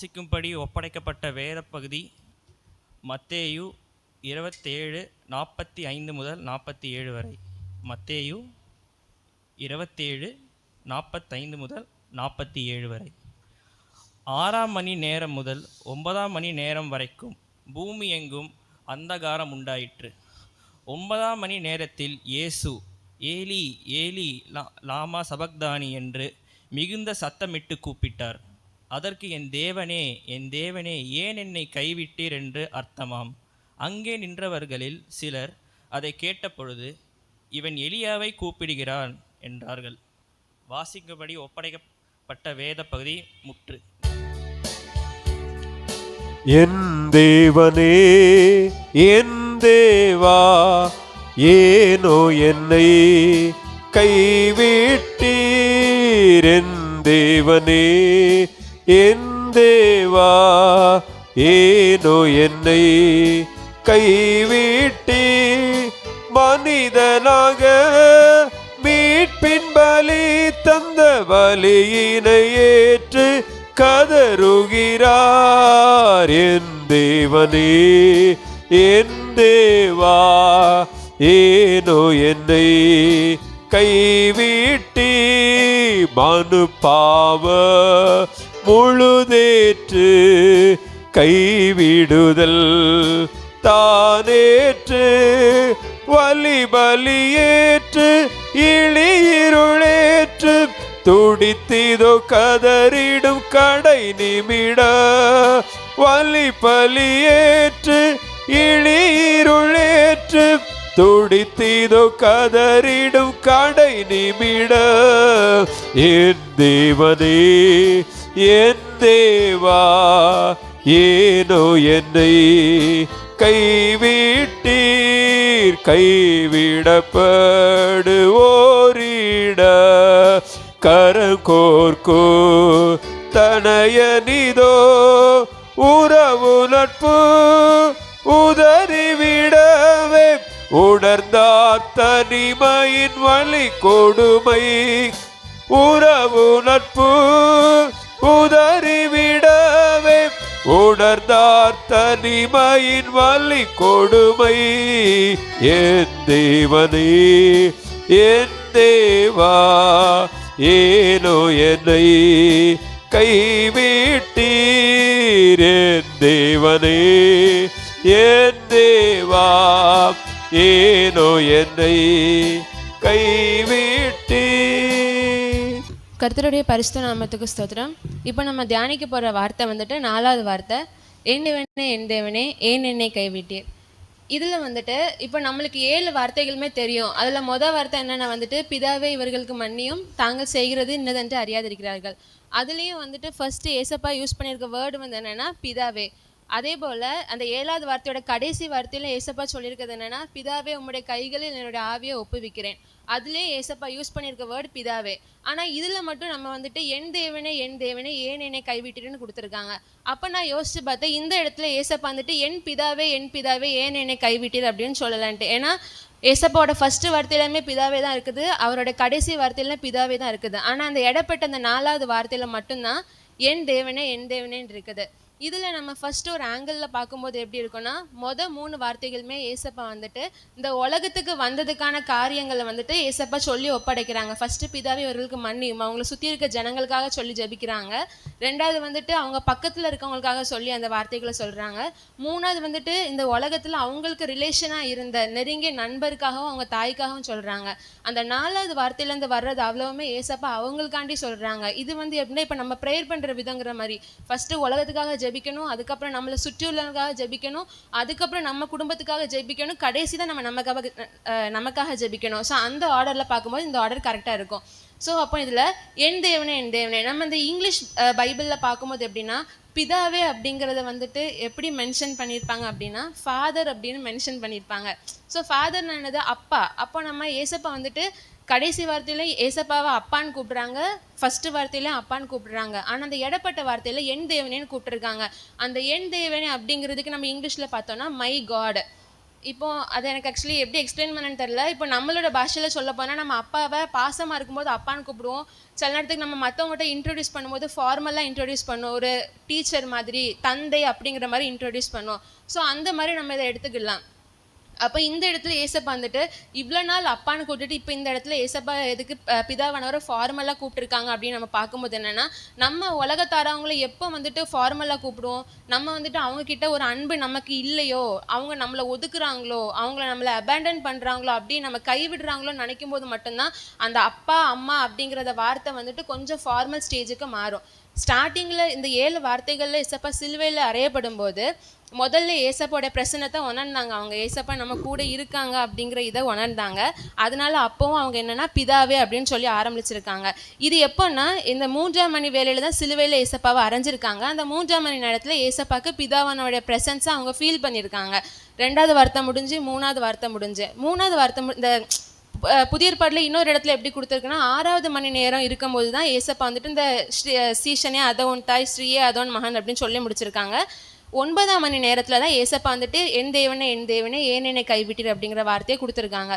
வாசிக்கும்படி ஒப்படைக்கப்பட்ட வேத பகுதி மத்தேயு இருபத்தேழு நாற்பத்தி ஐந்து முதல் நாற்பத்தி ஏழு வரை. மத்தேயு இருபத்தேழு நாற்பத்தைந்து முதல் நாற்பத்தி ஏழு வரை. ஆறாம் மணி நேரம் முதல் ஒன்பதாம் மணி நேரம் வரைக்கும் பூமி எங்கும் அந்தகாரம் உண்டாயிற்று. ஒன்பதாம் மணி நேரத்தில் இயேசு ஏலி ஏலி லா லாமா சபக்தானி என்று மிகுந்த சத்தமிட்டு கூப்பிட்டார். அதற்கு என் தேவனே என் தேவனே ஏன் என்னை கைவிட்டீர் என்று அர்த்தமாம். அங்கே நின்றவர்களில் சிலர் அதை கேட்டபொழுது இவன் எலியாவை கூப்பிடுகிறான் என்றார்கள். வாசிக்கும்படி ஒப்படைக்கப்பட்ட வேத பகுதி முற்று. என் தேவனே என் தேவா ஏனோ என்னை கைவிட்டீர்? என் தேவனே என் தேவா ஏனோ என்னை கைவிட்டி மனிதனாக மீட்பின் பலி தந்த பலியினை ஏற்று கதறுகிறார். என் தேவனே என் தேவா ஏனோ என்னை கைவிட்டி மனு பாவ முழுதேற்று கைவிடுதல் தானேற்று வலி பலியேற்று இழியிருளேற்று துடித்திதோ கதறிடும் கடை நிமிட வலி பலியேற்று இழியிருளேற்று துடித்திதோ கதறிடும் கடை நிமிட என் தேவனே என் தேவா ஏனோ என்னை கைவிட்டீர். கைவிடப்படுவோரிட கரங்கோர்க்கோ தனயனிதோ உறவு நட்பு உதறிவிடவே. உணர்ந்தார் தனிமையின் வழி கொடுமை உறவு நட்பு உதறிவிடவே உணர்ந்தார் தனிமையின் வலி கொடுமை. என் தேவனே என் தேவா ஏனோ என்னை கைவிட்டீர். என் தேவனே என் தேவா ஏனோ என்னை கர்த்தருடைய பரிசுத்த நாமத்துக்கு ஸ்தோத்திரம். இப்போ நம்ம தியானிக்க போகிற வார்த்தை வந்துட்டு நாலாவது வார்த்தை. என் தேவனே என் தேவனே ஏன் என்னை கைவிட்டீர்? இதில் வந்துட்டு இப்போ நம்மளுக்கு ஏழு வார்த்தைகளுமே தெரியும். அதில் மொதல் வார்த்தை என்னென்ன வந்துட்டு பிதாவே இவர்களுக்கு மன்னியும் தாங்கள் செய்கிறது இன்னதென்று அறியாதிருக்கிறார்கள். அதுலேயும் வந்துட்டு ஃபர்ஸ்ட் ஏசப்பா யூஸ் பண்ணியிருக்க வேர்டு வந்து என்னென்னா பிதாவே. அதே போல் அந்த ஏழாவது வார்த்தையோட கடைசி வார்த்தையில் ஏசப்பா சொல்லியிருக்கிறது என்னென்னா பிதாவே உம்முடைய கைகளில் என்னுடைய ஆவியை ஒப்புவிக்கிறேன். அதுலேயே ஏசப்பா யூஸ் பண்ணியிருக்க வேர்டு பிதாவே. ஆனால் இதில் மட்டும் நம்ம வந்துட்டு என் தேவனே என் தேவனே ஏன் என்னை கைவிட்டுன்னு கொடுத்துருக்காங்க. அப்போ நான் யோசிச்சு பார்த்தேன் இந்த இடத்துல ஏசப்பா வந்துட்டு என் பிதாவே என் பிதாவே ஏன் என்னை கைவிட்டீர்? அப்படின்னு சொல்லலான்ட்டு. ஏன்னா ஏசப்பாவோட ஃபர்ஸ்ட் வார்த்தையிலுமே பிதாவே தான் இருக்குது. அவரோட கடைசி வார்த்தையில பிதாவே தான் இருக்குது. ஆனால் அந்த இடப்பட்ட அந்த நாலாவது வார்த்தையில மட்டும்தான் என் தேவனே என் தேவனேன்னு இருக்குது. இதில் நம்ம ஃபஸ்ட்டு ஒரு ஆங்கிளில் பார்க்கும்போது எப்படி இருக்கும்னா மொதல் மூணு வார்த்தைகளுமே ஏசப்பா வந்துட்டு இந்த உலகத்துக்கு வந்ததுக்கான காரியங்களை வந்துட்டு ஏசப்பா சொல்லி ஒப்படைக்கிறாங்க. ஃபஸ்ட்டு பிதாவே இவர்களுக்கு மன்னியும். அவங்கள சுற்றி இருக்க ஜனங்களுக்காக சொல்லி ஜெபிக்கிறாங்க. ரெண்டாவது வந்துட்டு அவங்க பக்கத்தில் இருக்கவங்களுக்காக சொல்லி அந்த வார்த்தைகளை சொல்கிறாங்க மூணாவது வந்துட்டு இந்த உலகத்தில் அவங்களுக்கு ரிலேஷனாக இருந்த நெருங்கிய நண்பருக்காகவும் அவங்க தாய்க்காகவும் சொல்கிறாங்க அந்த நாலாவது வார்த்தையிலேருந்து வர்றது அவ்வளவுமே ஏசப்பா அவங்களுக்காண்டி சொல்கிறாங்க இது வந்து எப்படின்னா இப்போ நம்ம ப்ரேயர் பண்ணுற விதங்கிற மாதிரி. ஃபஸ்ட்டு உலகத்துக்காக ஜெபிக்கணும் அதுக்கப்புறம் நம்மளை சுற்றி ஜெபிக்கணும் அதுக்கப்புறம் நம்ம குடும்பத்துக்காக ஜெபிக்கணும் கடைசி தான் நம்ம நமக்காக நமக்காக ஜெபிக்கணும். ஸோ அந்த ஆர்டரில் பார்க்கும்போது இந்த ஆர்டர் கரெக்டாக இருக்கும். ஸோ அப்போ இதில் என் தேவனே என் தேவனே. நம்ம இந்த இங்கிலீஷ் பைபிளில் பார்க்கும்போது எப்படின்னா பிதாவே அப்படிங்கிறத வந்துட்டு எப்படி மென்ஷன் பண்ணியிருப்பாங்க அப்படின்னா ஃபாதர் அப்படின்னு மென்ஷன் பண்ணியிருப்பாங்க. ஸோ ஃபாதர் என்னது? அப்பா. அப்போ நம்ம ஏசப்பா வந்துட்டு கடைசி வார்த்தையில ஏசப்பாவை அப்பான்னு கூப்பிட்றாங்க. ஃபஸ்ட்டு வார்த்தையில அப்பான்னு கூப்பிட்றாங்க. ஆனால் அந்த இடப்பட்ட வார்த்தையில் என் தேவனேன்னு கூப்பிட்டுருக்காங்க. அந்த என் தேவனே அப்படிங்கிறதுக்கு நம்ம இங்கிலீஷில் பார்த்தோன்னா மை காட் இப்போ அதை எனக்கு ஆக்சுவலி எப்படி எக்ஸ்பிளைன் பண்ணனு தெரில இப்போ நம்மளோட பாஷையில் சொல்ல போனால் நம்ம அப்பாவை பாசமாக இருக்கும்போது அப்பான்னு கூப்பிடுவோம். சில நேரத்துக்கு நம்ம மற்றவங்ககிட்ட இன்ட்ரடியூஸ் பண்ணும்போது ஃபார்மலாக இன்ட்ரடியூஸ் பண்ணுவோம். ஒரு டீச்சர் மாதிரி தந்தை அப்படிங்கிற மாதிரி இன்ட்ரடியூஸ் பண்ணுவோம். ஸோ அந்த மாதிரி நம்ம இதை எடுத்துக்கலாம். அப்போ இந்த இடத்துல ஏசப்பா வந்துட்டு இவ்வளோ நாள் அப்பான்னு கூப்பிட்டுட்டு இப்போ இந்த இடத்துல ஏசப்பா எதுக்கு பிதாவானவரை ஃபார்மலாக கூப்பிட்டுருக்காங்க அப்படின்னு நம்ம பார்க்கும்போது என்னென்னா நம்ம உலகத்தாரவங்கள எப்போ வந்துட்டு ஃபார்மலாக கூப்பிடுவோம்? நம்ம வந்துட்டு அவங்கக்கிட்ட ஒரு அன்பு நமக்கு இல்லையோ? அவங்க நம்மளை ஒதுக்குறாங்களோ? அவங்கள நம்மளை அபேண்டன் பண்ணுறாங்களோ அப்படி நம்ம கைவிடுறாங்களோன்னு நினைக்கும் போது மட்டும்தான் அந்த அப்பா அம்மா அப்படிங்கிறத வார்த்தை வந்துட்டு கொஞ்சம் ஃபார்மல் ஸ்டேஜுக்கு மாறும். ஸ்டார்டிங்கில் இந்த ஏழு வார்த்தைகளில் ஏசப்பா சிலுவையில் அறையப்படும் போது முதல்ல ஏசப்போட பிரசன்னத்தை உணர்ந்தாங்க. அவங்க ஏசப்பா நம்ம கூட இருக்காங்க அப்படிங்கிற இதை உணர்ந்தாங்க. அதனால அப்பவும் அவங்க என்னன்னா பிதாவே அப்படின்னு சொல்லி ஆரம்பிச்சிருக்காங்க. இது எப்போன்னா இந்த மூன்றாம் மணி வேலையில தான் சிலுவையில் ஏசப்பாவை அரைஞ்சிருக்காங்க. அந்த மூன்றாம் மணி நேரத்தில் ஏசப்பாக்கு பிதாவானோட ப்ரெசன்ஸை அவங்க ஃபீல் பண்ணியிருக்காங்க ரெண்டாவது வார்த்தை முடிஞ்சு மூணாவது வார்த்தை முடிஞ்சு. மூணாவது வார்த்தை மு- இந்த புதிய ஏற்பாட்டில் இன்னொரு இடத்துல எப்படி கொடுத்துருக்குன்னா ஆறாவது மணி நேரம் இருக்கும்போது தான் ஏசப்பா வந்துட்டு இந்த ஸ்ரீ சீஷனே அதோன் தாய் ஸ்ரீயே அதோன் மகன் அப்படின்னு சொல்லி முடிச்சிருக்காங்க. ஒன்பதாம் மணி நேரத்தில் தான் ஏசப்பா வந்துட்டு என் தேவனே என் தேவனே ஏன் என்னை கைவிட்டீர்? அப்படிங்கிற வார்த்தையை கொடுத்துருக்காங்க.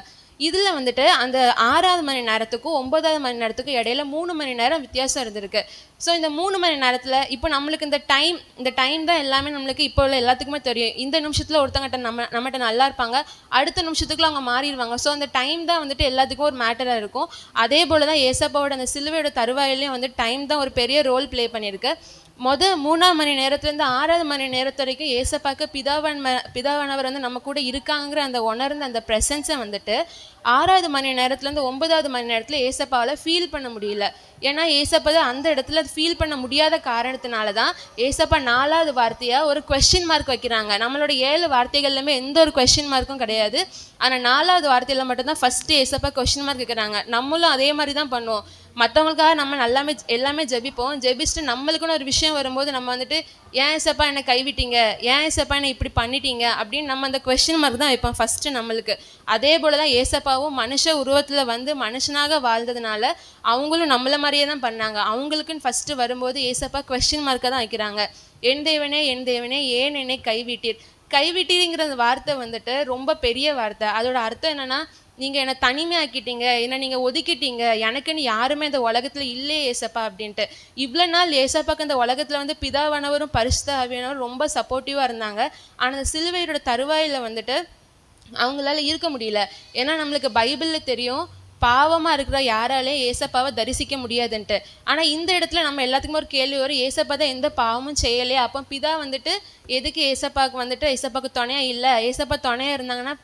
இதில் வந்துட்டு அந்த ஆறாவது மணி நேரத்துக்கும் ஒன்பதாவது மணி நேரத்துக்கும் இடையில மூணு மணி நேரம் வித்தியாசம் இருந்திருக்கு. ஸோ இந்த மூணு மணி நேரத்தில் இப்போ நம்மளுக்கு இந்த டைம் இந்த டைம் தான் எல்லாமே நம்மளுக்கு இப்போ உள்ள எல்லாத்துக்குமே தெரியும். இந்த நிமிஷத்தில் ஒருத்தங்கிட்ட நம்ம நம்மகிட்ட நல்லா இருப்பாங்க. அடுத்த நிமிஷத்துக்குள்ள அவங்க மாறிடுவாங்க. ஸோ அந்த டைம் தான் வந்துட்டு எல்லாத்துக்கும் ஒரு மேட்டராக இருக்கும். அதே போல் தான் ஏசப்பாவோட அந்த சிலுவையோட தருவாயிலையும் வந்து டைம் தான் ஒரு பெரிய ரோல் ப்ளே பண்ணியிருக்கு. மொத மூணாம் மணி நேரத்துலேருந்து ஆறாவது மணி நேரத்து வரைக்கும் ஏசப்பாக்கு பிதாவன் ம- பிதாவானவர் வந்து நம்ம கூட இருக்காங்கிற அந்த உணர்ந்த அந்த ப்ரெசன்ஸை வந்துட்டு ஆறாவது மணி நேரத்துலேருந்து ஒன்பதாவது மணி நேரத்தில் ஏசப்பாவால் ஃபீல் பண்ண முடியல. ஏன்னா ஏசப்பா தான் அந்த இடத்துல ஃபீல் பண்ண முடியாத காரணத்தினால தான் ஏசப்பா நாலாவது வார்த்தையாக ஒரு கொஸ்டின் மார்க் வைக்கிறாங்க. நம்மளோட ஏழு வார்த்தைகள்லையுமே எந்த ஒரு கொஷின் மார்க்கும் கிடையாது. ஆனால் நாலாவது வார்த்தையில் மட்டும்தான் ஃபஸ்ட்டு ஏசப்பா கொஸ்டின் மார்க் வைக்கிறாங்க. நம்மளும் அதே மாதிரி தான் பண்ணுவோம். மற்றவங்களுக்காக நம்ம நல்லாமே எல்லாமே ஜெபிப்போம். ஜெபிச்சுட்டு நம்மளுக்குன்னு ஒரு விஷயம் வரும்போது நம்ம வந்துட்டு ஏன் ஏசப்பா என்னை கைவிட்டீங்க? ஏன் ஏசப்பா என்னை இப்படி பண்ணிட்டீங்க? அப்படின்னு நம்ம அந்த கொஸ்டின் மார்க் தான் வைப்போம் ஃபஸ்ட்டு நம்மளுக்கு. அதே போல தான் ஏசப்பாவும் மனுஷ உருவத்தில் வந்து மனுஷனாக வாழ்ந்ததுனால அவங்களும் நம்மள மாதிரியே தான் பண்ணாங்க. அவங்களுக்குன்னு ஃபஸ்ட்டு வரும்போது ஏசப்பா கொஸ்டின் மார்க்கை தான் வைக்கிறாங்க. என் தேவனே என் தேவனே ஏன் என்னை கைவிட்டீர்? கைவிட்டீங்கிற அந்த வார்த்தை வந்துட்டு ரொம்ப பெரிய வார்த்தை. அதோட அர்த்தம் என்னென்னா நீங்கள் என்னை தனிமையாக்கிட்டீங்க என்னை நீங்கள் ஒதுக்கிட்டீங்க எனக்குன்னு யாருமே இந்த உலகத்துல இல்லையே ஏசப்பா அப்படின்ட்டு. இவ்வளோ நாள் ஏசப்பாக்கு இந்த உலகத்துல வந்து பிதாவானவரும் பரிசுத்த ஆவியானவரும் ரொம்ப சப்போர்ட்டிவாக இருந்தாங்க. ஆனால் அந்த சிலுவையோட தருவாயில வந்துட்டு அவங்களால இருக்க முடியல. ஏன்னா நம்மளுக்கு பைபிளில் தெரியும் பாவமாக இருக்கிற யாராலையும் ஏசப்பாவை தரிசிக்க முடியாதுன்ட்டு. ஆனால் இந்த இடத்துல நம்ம எல்லாத்துக்குமே ஒரு கேள்வி வரும். ஏசப்பா தான் எந்த பாவமும் செய்யலையே. அப்போ பிதா வந்துட்டு எதுக்கு ஏசப்பாவுக்கு வந்துட்டு ஏசப்பாவுக்கு துணையாக இல்லை? ஏசப்பா துணையாக இருந்தாங்கன்னா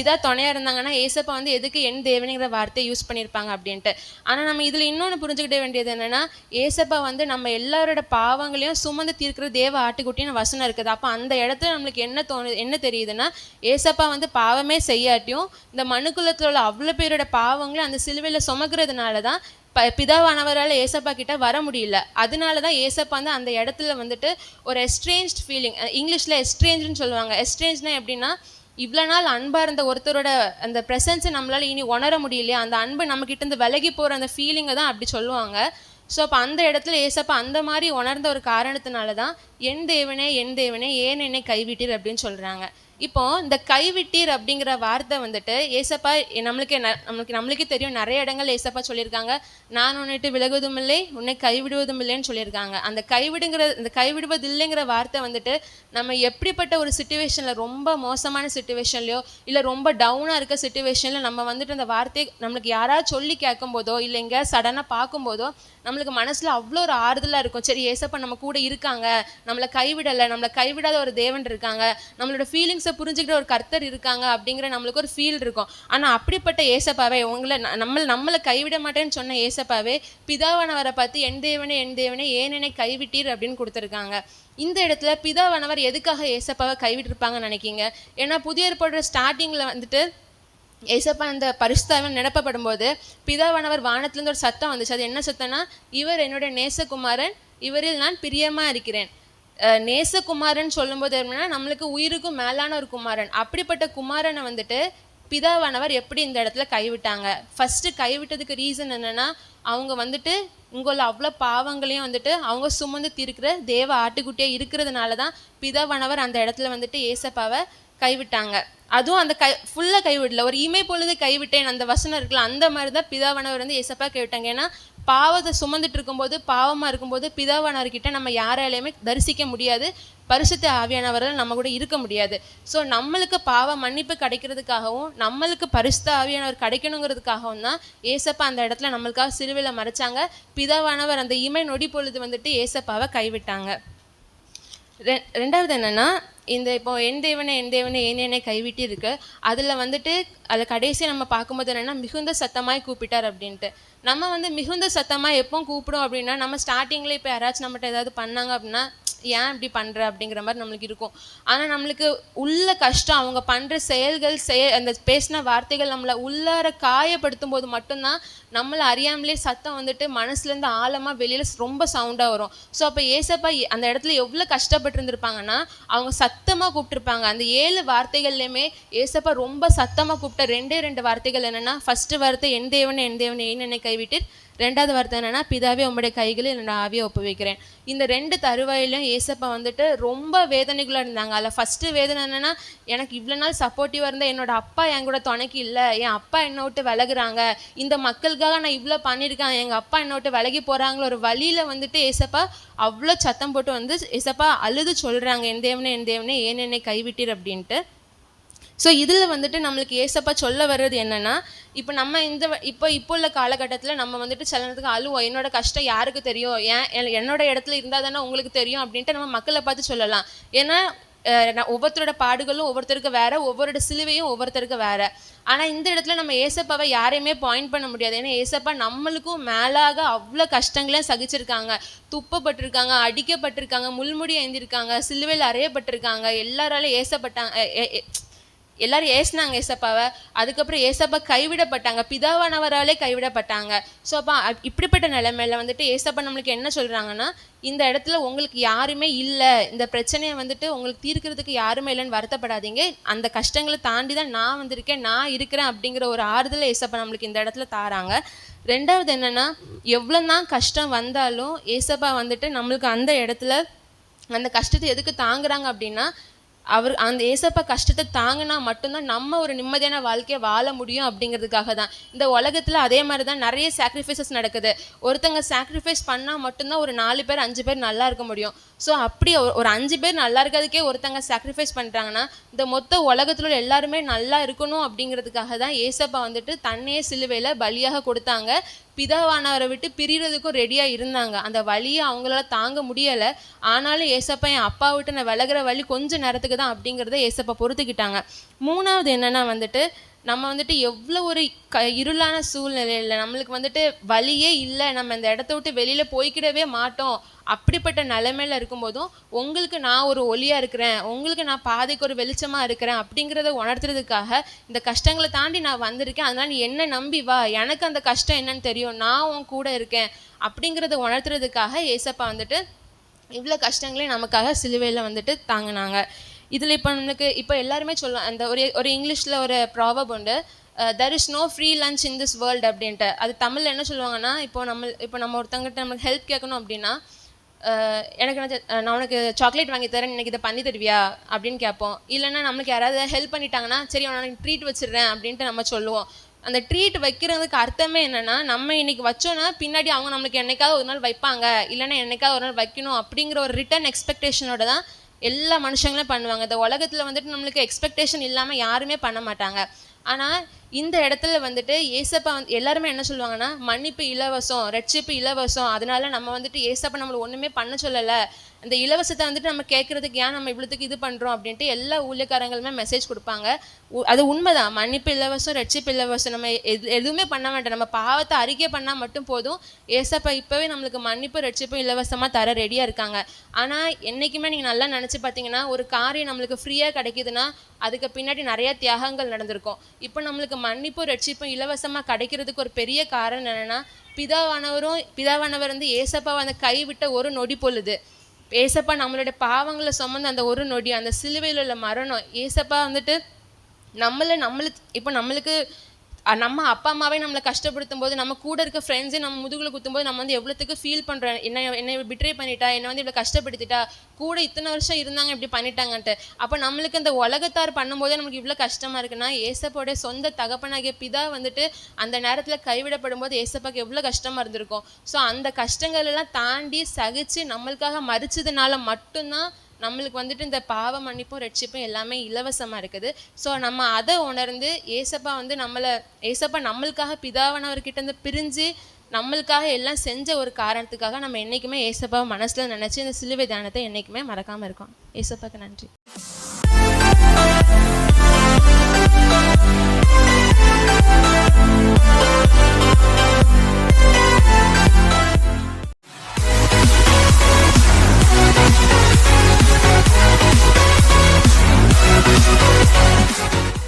பிதா துணையாக இருந்தாங்கன்னா ஏசப்பா வந்து எதுக்கு என் தேவனுங்கிற வார்த்தையை யூஸ் பண்ணியிருப்பாங்க அப்படின்ட்டு. ஆனால் நம்ம இதில் இன்னொன்று புரிஞ்சுக்கிட்ட வேண்டியது என்னென்னா ஏசப்பா வந்து நம்ம எல்லாரோட பாவங்களையும் சுமந்து தீர்க்கிற தேவ ஆட்டுக்குட்டின்னு வசனம் இருக்குது. அப்போ அந்த இடத்துல நம்மளுக்கு என்ன தோணுது என்ன தெரியுதுன்னா ஏசப்பா வந்து பாவமே செய்யாட்டியும் இந்த மனுக்குலத்தில் உள்ள அவ்வளோ பேரோட பாவங்களை அந்த சிலுவையில் சுமக்கிறதுனால தான் ப பிதாவானவரால் ஏசப்பா கிட்ட வர முடியல. அதனால தான் ஏசப்பா வந்து அந்த இடத்துல வந்துட்டு ஒரு எஸ்ட்ரேஞ்ச் ஃபீலிங் இங்கிலீஷில் எஸ்ட்ரேஞ்சுன்னு சொல்லுவாங்க. எஸ்ட்ரேஞ்ச்னா எப்படின்னா இவ்வளோ நாள் அன்பாக இருந்த ஒருத்தரோட அந்த ப்ரெசன்ஸை நம்மளால் இனி உணர முடியலையா அந்த அன்பு நம்மக்கிட்ட இருந்து விலகி போகிற அந்த ஃபீலிங்கை தான் அப்படி சொல்லுவாங்க. ஸோ அப்போ அந்த இடத்துல ஏசப்பா அந்த மாதிரி உணர்ந்த ஒரு காரணத்தினால தான் என் தேவனே என் தேவனே ஏன் என்னை கைவிட்டீர் அப்படின்னு சொல்கிறாங்க இப்போ இந்த கைவிட்டீர் அப்படிங்கிற வார்த்தை வந்துட்டு ஏசப்பா எ- நம்மளுக்கு ந- நம்மளுக்கு நம்மளுக்கே தெரியும். நிறைய இடங்கள் ஏசப்பா சொல்லியிருக்காங்க. நான் உன்னிட்டு விலகுவதும் இல்லை உன்னை கைவிடுவதும் இல்லைன்னு சொல்லியிருக்காங்க. அந்த கைவிடுங்கிற இந்த கைவிடுவது இல்லைங்கிற வார்த்தை வந்துட்டு நம்ம எப்படிப்பட்ட ஒரு சுச்சுவேஷனில் ரொம்ப மோசமான சுச்சுவேஷன்லையோ இல்லை ரொம்ப டவுனாக இருக்க சுச்சுவேஷனில் நம்ம வந்துட்டு அந்த வார்த்தை நம்மளுக்கு யாராவது சொல்லி கேட்கும் போதோ இல்லை எங்கேயா சடனாக பார்க்கும்போதோ நம்மளுக்கு மனசில் அவ்வளோ ஒரு ஆறுதலாக இருக்கும். சரி ஏசப்பா நம்ம கூட இருக்காங்க. நம்மளை கைவிடலை நம்மளை கைவிடாத ஒரு தேவன் இருக்காங்க. நம்மளோட ஃபீலிங்ஸை புரிஞ்சுக்கிற ஒரு கர்த்தர் இருக்காங்க அப்படிங்கிற நம்மளுக்கு ஒரு ஃபீல் இருக்கும். ஆனால் அப்படிப்பட்ட ஏசப்பாவே உங்களை ந- நம்மள நம்மளை கைவிட மாட்டேன்னு சொன்ன ஏசப்பாவே பிதாவானவரை பார்த்து என் தேவனே என் தேவனே ஏன் என்னை கைவிட்டீர்? அப்படின்னு கொடுத்துருக்காங்க. இந்த இடத்துல பிதாவானவர் எதுக்காக ஏசப்பாவை கைவிட்டிருப்பாங்கன்னு நினைக்கிங்க? ஏன்னா புதிய ஏற்பாடு ஸ்டார்டிங்கில் வந்துட்டு ஏசப்பா அந்த பரிசுத்தாவன் நிரப்பப்படும் போது பிதாவானவர் வானத்துலேருந்து ஒரு சத்தம் வந்துச்சு. அது என்ன சத்தம்னா இவர் என்னுடைய நேசகுமாரன் இவரில் நான் பிரியமாக இருக்கிறேன். நேசகுமாரன் சொல்லும்போது என்னன்னா நம்மளுக்கு உயிருக்கும் மேலான ஒரு குமாரன். அப்படிப்பட்ட குமாரனை வந்துட்டு பிதாவானவர் எப்படி இந்த இடத்துல கைவிட்டாங்க? ஃபர்ஸ்ட் கைவிட்டதுக்கு ரீசன் என்னன்னா அவங்க வந்துட்டு உங்களை அவ்வளோ பாவங்களையும் வந்துட்டு அவங்க சுமந்து தீர்க்கிற தேவ ஆட்டுக்குட்டியாக இருக்கிறதுனால தான் பிதாவானவர் அந்த இடத்துல வந்துட்டு ஏசப்பாவை கைவிட்டாங்க. அதுவும் அந்த கை ஃபுல்லாக கைவிடல. ஒரு இமை பொழுது கைவிட்டேன் அந்த வசனம் இருக்குல்ல அந்த மாதிரி தான் பிதாவானவர் வந்து ஏசப்பா கைவிட்டாங்க. ஏன்னா பாவத்தை சுமந்துட்டு இருக்கும்போது பாவமாக இருக்கும்போது பிதாவானவர்கிட்ட நம்ம யாராலையுமே தரிசிக்க முடியாது. பரிசுத்த ஆவியானவர்கள் நம்ம கூட இருக்க முடியாது. ஸோ நம்மளுக்கு பாவ மன்னிப்பு கிடைக்கிறதுக்காகவும் நம்மளுக்கு பரிசுத்த ஆவியானவர் கிடைக்கணுங்கிறதுக்காகவும் தான் ஏசப்பா அந்த இடத்துல நம்மளுக்காக சிலுவையில் மறைச்சாங்க. பிதாவானவர் அந்த இமை நொடி பொழுது வந்துட்டு ஏசப்பாவை கைவிட்டாங்க. ரெ- ரெண்டாவது என்னன்னா இந்த இப்போ என் தேவனை என் தேவனை ஏனேனே என்னை கைவிட்டு இருக்கு அதில் வந்துட்டு அதை கடைசியாக நம்ம பார்க்கும்போது என்னென்னா மிகுந்த சத்தமாய் கூப்பிட்டார் அப்படின்ட்டு. நம்ம வந்து மிகுந்த சத்தமாக எப்போ கூப்பிடும் அப்படின்னா நம்ம ஸ்டார்டிங்கில் இப்போ யாராச்சும் நம்மகிட்ட ஏதாவது பண்ணாங்க அப்படின்னா ஏன் இப்படி பண்ணுற அப்படிங்கிற மாதிரி நம்மளுக்கு இருக்கும். ஆனால் நம்மளுக்கு உள்ள கஷ்டம் அவங்க பண்ணுற செயல்கள் செய அந்த பேசின வார்த்தைகள் நம்மளை உள்ளார காயப்படுத்தும் போது மட்டும்தான் நம்மளை அறியாமலே சத்தம் வந்துட்டு மனசுலேருந்து ஆழமாக வெளியில் ரொம்ப சவுண்டாக வரும். ஸோ அப்போ ஏசப்பா அந்த இடத்துல எவ்வளோ கஷ்டப்பட்டுருந்துருப்பாங்கன்னா அவங்க சத்தமாக கூப்பிட்டுருப்பாங்க. அந்த ஏழு வார்த்தைகள்லையுமே ஏசப்பா ரொம்ப சத்தமாக கூப்பிட்ட ரெண்டே ரெண்டு வார்த்தைகள் என்னென்னா ஃபஸ்ட்டு வார்த்தை என் தேவனே என் தேவனை ஏன் என்னை கைவிட்டு ரெண்டாவது வார்த்தை என்னன்னா பிதாவே உம்முடைய கைகளில் என்னோட ஆவியை ஒப்புவிக்கிறேன். இந்த ரெண்டு தருவாயிலும் ஏசப்பா வந்துட்டு ரொம்ப வேதனைகளாக இருந்தாங்க. அதில் ஃபஸ்ட்டு வேதனை என்னன்னா எனக்கு இவ்வளோ நாள் சப்போர்ட்டிவாக இருந்தால் என்னோட அப்பா என் கூட துணைக்கு இல்லை. என் அப்பா என்னை விட்டு விலகுறாங்க. இந்த மக்களுக்காக நான் இவ்வளோ பண்ணியிருக்கேன். எங்கள் அப்பா என்னை விட்டு விலகி போகிறாங்களோ ஒரு வழியில் வந்துட்டு ஏசப்பா அவ்வளோ சத்தம் போட்டு வந்து ஏசப்பா அழுது சொல்கிறாங்க என் தேவனே என் தேவனே ஏன் என்னை கைவிட்டீர்? அப்படின்ட்டு. ஸோ இதில் வந்துட்டு நம்மளுக்கு ஏசப்பா சொல்ல வர்றது என்னென்னா இப்போ நம்ம இந்த இப்போ இப்போ உள்ள காலகட்டத்தில் நம்ம வந்துட்டு சில நேரத்துக்கு அழுவோம். என்னோட கஷ்டம் யாருக்கு தெரியும்? ஏன் என்னோட இடத்துல இருந்தால் தானே உங்களுக்கு தெரியும் அப்படின்ட்டு நம்ம மக்களை பார்த்து சொல்லலாம். ஏன்னா ஒவ்வொருத்தரோட பாடுகளும் ஒவ்வொருத்தருக்கு வேற ஒவ்வொருட சிலுவையும் ஒவ்வொருத்தருக்கு வேற. ஆனால் இந்த இடத்துல நம்ம ஏசப்பாவை யாரையுமே பாயிண்ட் பண்ண முடியாது. ஏன்னா ஏசப்பா நம்மளுக்கும் மேலாக அவ்வளோ கஷ்டங்களையும் சகிச்சிருக்காங்க. துப்பப்பட்டிருக்காங்க அடிக்கப்பட்டிருக்காங்க முள்முடி ஏந்திருக்காங்க சிலுவையில் அறையப்பட்டிருக்காங்க. எல்லாராலும் ஏசப்பட்டாங்க எல்லாரும் ஏசுனாங்க ஏசப்பாவை. அதுக்கப்புறம் ஏசப்பா கைவிடப்பட்டாங்க. பிதாவானவராலே கைவிடப்பட்டாங்க. ஸோ அப்போ அப்- இப்படிப்பட்ட நிலைமையில வந்துட்டு ஏசப்பா நம்மளுக்கு என்ன சொல்கிறாங்கன்னா இந்த இடத்துல உங்களுக்கு யாருமே இல்லை. இந்த பிரச்சனையை வந்துட்டு உங்களுக்கு தீர்க்கிறதுக்கு யாருமே இல்லைன்னு வருத்தப்படாதீங்க. அந்த கஷ்டங்களை தாண்டி தான் நான் வந்திருக்கேன் நான் இருக்கிறேன் அப்படிங்கிற ஒரு ஆறுதலை ஏசப்பா நம்மளுக்கு இந்த இடத்துல தாராங்க. ரெண்டாவது என்னன்னா எவ்வளோ தான் கஷ்டம் வந்தாலும் ஏசப்பா வந்துட்டு நம்மளுக்கு அந்த இடத்துல அந்த கஷ்டத்தை எதுக்கு தாங்குறாங்க அப்படின்னா அவர் அந்த ஏசப்பா கஷ்டத்தை தாங்கினா மட்டும்தான் நம்ம ஒரு நிம்மதியான வாழ்க்கையை வாழ முடியும் அப்படிங்கிறதுக்காக தான். இந்த உலகத்தில் அதே மாதிரி தான் நிறைய சாக்ரிஃபைசஸ் நடக்குது. ஒருத்தங்க சாக்ரிஃபைஸ் பண்ணால் மட்டும்தான் ஒரு நாலு பேர் அஞ்சு பேர் நல்லா இருக்க முடியும். ஸோ அப்படி ஒரு- ஒரு அஞ்சு பேர் நல்லா இருக்கிறதுக்கே ஒருத்தங்க சாக்ரிஃபைஸ் பண்ணுறாங்கன்னா இந்த மொத்த உலகத்தில் உள்ள எல்லாருமே நல்லா இருக்கணும் அப்படிங்கிறதுக்காக தான் ஏசப்பா வந்துட்டு தன்னையே சிலுவையில் பலியாக கொடுத்தாங்க. பிதாவானவரை விட்டு பிரியறதுக்கும் ரெடியாக இருந்தாங்க. அந்த வலியை அவங்களால தாங்க முடியலை. ஆனாலும் ஏசப்பா என் அப்பா விட்டு நான் விலகிற வழி கொஞ்சம் நேரத்துக்கு தான் அப்படிங்கிறத ஏசப்பா பொறுத்துக்கிட்டாங்க. மூணாவது என்னன்னா வந்துட்டு நம்ம வந்துட்டு எவ்வளோ ஒரு க இருளான சூழ்நிலையில் நம்மளுக்கு வந்துட்டு வழியே இல்லை. நம்ம இந்த இடத்த விட்டு வெளியில் போய்க்கிடவே மாட்டோம். அப்படிப்பட்ட நிலைமையில இருக்கும்போதும் உங்களுக்கு நான் ஒரு ஒளியாக இருக்கிறேன். உங்களுக்கு நான் பாதைக்கு ஒரு வெளிச்சமாக இருக்கிறேன் அப்படிங்கிறத உணர்த்துறதுக்காக இந்த கஷ்டங்களை தாண்டி நான் வந்திருக்கேன். அதனால் நீ என்ன நம்பி வா? எனக்கு அந்த கஷ்டம் என்னன்னு தெரியும். நான் உன் கூட இருக்கேன். அப்படிங்கிறத உணர்த்துறதுக்காக ஏசப்பா வந்துட்டு இவ்வளோ கஷ்டங்களையும் நமக்காக சிலுவையில் வந்துட்டு தாங்கினாங்க. இதில் இப்போ நம்மளுக்கு இப்போ எல்லாருமே சொல்லலாம் அந்த ஒரு ஒரு இங்கிலீஷில் ஒரு ப்ராபப் உண்டு there is no free lunch in this world அப்படின்ட்டு. அது தமிழில் என்ன சொல்லுவாங்கன்னா இப்போ நம்ம இப்போ நம்ம ஒருத்தங்கிட்ட நம்மளுக்கு ஹெல்ப் கேட்கணும் அப்படின்னா uh, எனக்கு நான் உனக்கு சாக்லேட் வாங்கி தரேன் எனக்கு இதை பண்ணி தருவியா? அப்படின்னு கேட்போம். இல்லைன்னா நம்மளுக்கு யாராவது ஹெல்ப் பண்ணிட்டாங்கன்னா சரி உனக்கு ட்ரீட் வச்சிடுறேன் அப்படின்ட்டு நம்ம சொல்லுவோம். அந்த ட்ரீட் வைக்கிறதுக்கு அர்த்தமே என்னென்னா நம்ம இன்னைக்கு வச்சோன்னா பின்னாடி அவங்க நம்மளுக்கு என்னைக்காவது ஒரு நாள் வைப்பாங்க. இல்லைன்னா என்னைக்காவது ஒரு நாள் வைக்கணும் அப்படிங்கிற ஒரு ரிட்டர்ன் எக்ஸ்பெக்டேஷனோட தான் எல்லா மனுஷங்களும் பண்ணுவாங்க. இந்த உலகத்தில் வந்துட்டு நம்மளுக்கு எக்ஸ்பெக்டேஷன் இல்லாமல் யாருமே பண்ண மாட்டாங்க. ஆனால் இந்த இடத்துல வந்துட்டு ஏசப்பா வந்து எல்லாருமே என்ன சொல்லுவாங்கன்னா மன்னிப்பு இலவசம் ரட்சிப்பு இலவசம் அதனால நம்ம வந்துட்டு ஏசப்பா நம்மளை ஒன்றுமே பண்ண சொல்லலை. அந்த இலவசத்தை வந்துட்டு நம்ம கேட்கறதுக்கு ஏன் நம்ம இவ்வளோத்துக்கு இது பண்ணுறோம் அப்படின்ட்டு எல்லா ஊழியக்காரங்களுமே மெசேஜ் கொடுப்பாங்க. உ- அது உண்மைதான். மன்னிப்பு இலவசம் ரட்சிப்பு இலவசம் நம்ம எது எதுவுமே பண்ண வேண்டாம். நம்ம பாவத்தை அறிக்கை பண்ணால் மட்டும் போதும். ஏசப்பா இப்போவே நம்மளுக்கு மன்னிப்பு ரட்சிப்பு இலவசமாக தர ரெடியாக இருக்காங்க. ஆனால் என்றைக்குமே நீங்கள் நல்லா நினச்சி பார்த்தீங்கன்னா ஒரு காரியம் நம்மளுக்கு ஃப்ரீயாக கிடைக்குதுன்னா அதுக்கு பின்னாடி நிறைய தியாகங்கள் நடந்திருக்கும். இப்போ நம்மளுக்கு மன்னிப்பு ரட்சிப்பும் இலவசமாக கிடைக்கிறதுக்கு ஒரு பெரிய காரணம் என்னென்னா பிதாவானவரும் பிதாவானவர் வந்து ஏசப்பா வந்து கைவிட்ட ஒரு நொடி பொழுது. ஏசப்பா நம்மளுடைய பாவங்களை சுமந்த அந்த ஒரு நொடி அந்த சிலுவையில் உள்ள மரணம். ஏசப்பா வந்துட்டு நம்மளை நம்மளுக்கு இப்போ நம்மளுக்கு நம்ம அப்பா அம்மாவே நம்மளை கஷ்டப்படுத்தும் போது நம்ம கூட இருக்க ஃப்ரெண்ட்ஸே நம்ம முதுகில் குத்தும்போது நம்ம வந்து எவ்வளோத்துக்கு ஃபீல் பண்ணுறோம் என்ன என்னை பிட்ரே பண்ணிட்டா என்னை வந்து இவ்வளோ கஷ்டப்படுத்திட்டா கூட இத்தனை வருஷம் இருந்தாங்க இப்படி பண்ணிட்டாங்கன்ட்டு. அப்போ நம்மளுக்கு இந்த உலகத்தார் பண்ணும்போதே நமக்கு இவ்வளோ கஷ்டமாக இருக்குன்னா ஏசப்போடைய சொந்த தகப்பனாகிய பிதா வந்துட்டு அந்த நேரத்தில் கைவிடப்படும் போது ஏசப்பாக்கு எவ்வளோ கஷ்டமாக இருந்திருக்கும். ஸோ அந்த கஷ்டங்கள் எல்லாம் தாண்டி சகிச்சு நம்மளுக்காக மறிச்சதுனால மட்டும்தான் நம்மளுக்கு வந்துட்டு இந்த பாவ மன்னிப்பும் ரட்சிப்பும் எல்லாமே இலவசமாக இருக்குது ஸோ நம்ம அதை உணர்ந்து ஏசப்பா வந்து நம்மளை ஏசப்பா நம்மளுக்காக பிதாவானவர்கிட்ட இருந்து பிரிஞ்சு நம்மளுக்காக எல்லாம் செஞ்ச ஒரு காரணத்துக்காக நம்ம என்றைக்குமே ஏசப்பா மனசில் நினச்சி இந்த சிலுவை தானத்தை என்றைக்குமே மறக்காமல் இருக்கோம் ஏசப்பாக்கு நன்றி We'll be. どこ?